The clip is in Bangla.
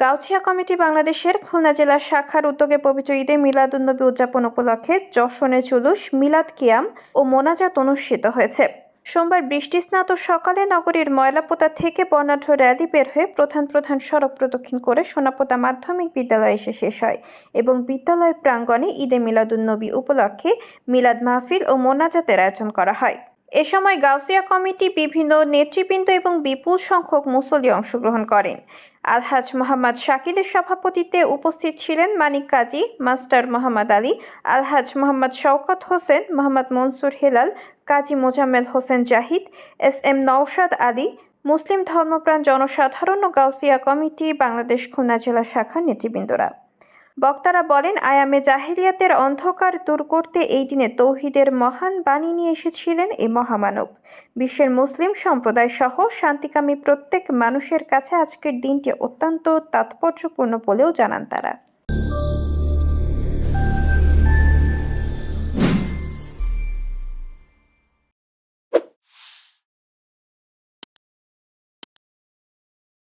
গাউছিয়া কমিটি বাংলাদেশের খুলনা জেলা শাখার উদ্যোগে পবিত্র ঈদে মিলাদুন্নবী উদযাপন উপলক্ষে যশনে জুলুস, মিলাদ কিয়াম ও মোনাজাত অনুষ্ঠিত হয়েছে। সোমবার বৃষ্টি স্নাত সকালে নগরীর ময়লাপোতা থেকে বর্ণাঢ্য র্যালি বের হয়ে প্রধান প্রধান সড়ক প্রদক্ষিণ করে সোনাপোতা মাধ্যমিক বিদ্যালয়ে এসে শেষ হয় এবং বিদ্যালয় প্রাঙ্গণে ঈদে মিলাদুন্নবী উপলক্ষে মিলাদ মাহফিল ও মোনাজাতের আয়োজন করা হয়। এ সময় গাউসিয়া কমিটি বিভিন্ন নেতৃবৃন্দ এবং বিপুল সংখ্যক মুসল্লি অংশগ্রহণ করেন। আলহাজ মোহাম্মদ শাকিলের সভাপতিত্বে উপস্থিত ছিলেন Manik Kazi, master Mohammad Ali, Alhaj Mohammad Shawkat Hossain, Mohammad Mansur Helal, Kazi Mozammel Hossain Zahid, S M Naushad Ali, মুসলিম ধর্মপ্রাণ জনসাধারণ ও গাউসিয়া কমিটি, বাংলাদেশ খুলনা জেলা শাখার নেতৃবৃন্দরা। বক্তারা বলেন আয়ামে জাহেরিয়াতের অন্ধকার দূর করতে এই দিনে তৌহিদের মহান বাণী নিয়ে এসেছিলেন এই মহামানব। বিশ্বের মুসলিম সম্প্রদায় সহ শান্তিকামী প্রত্যেক মানুষের কাছে আজকের দিনটি অত্যন্ত তাৎপর্যপূর্ণ বলেও জানান তারা।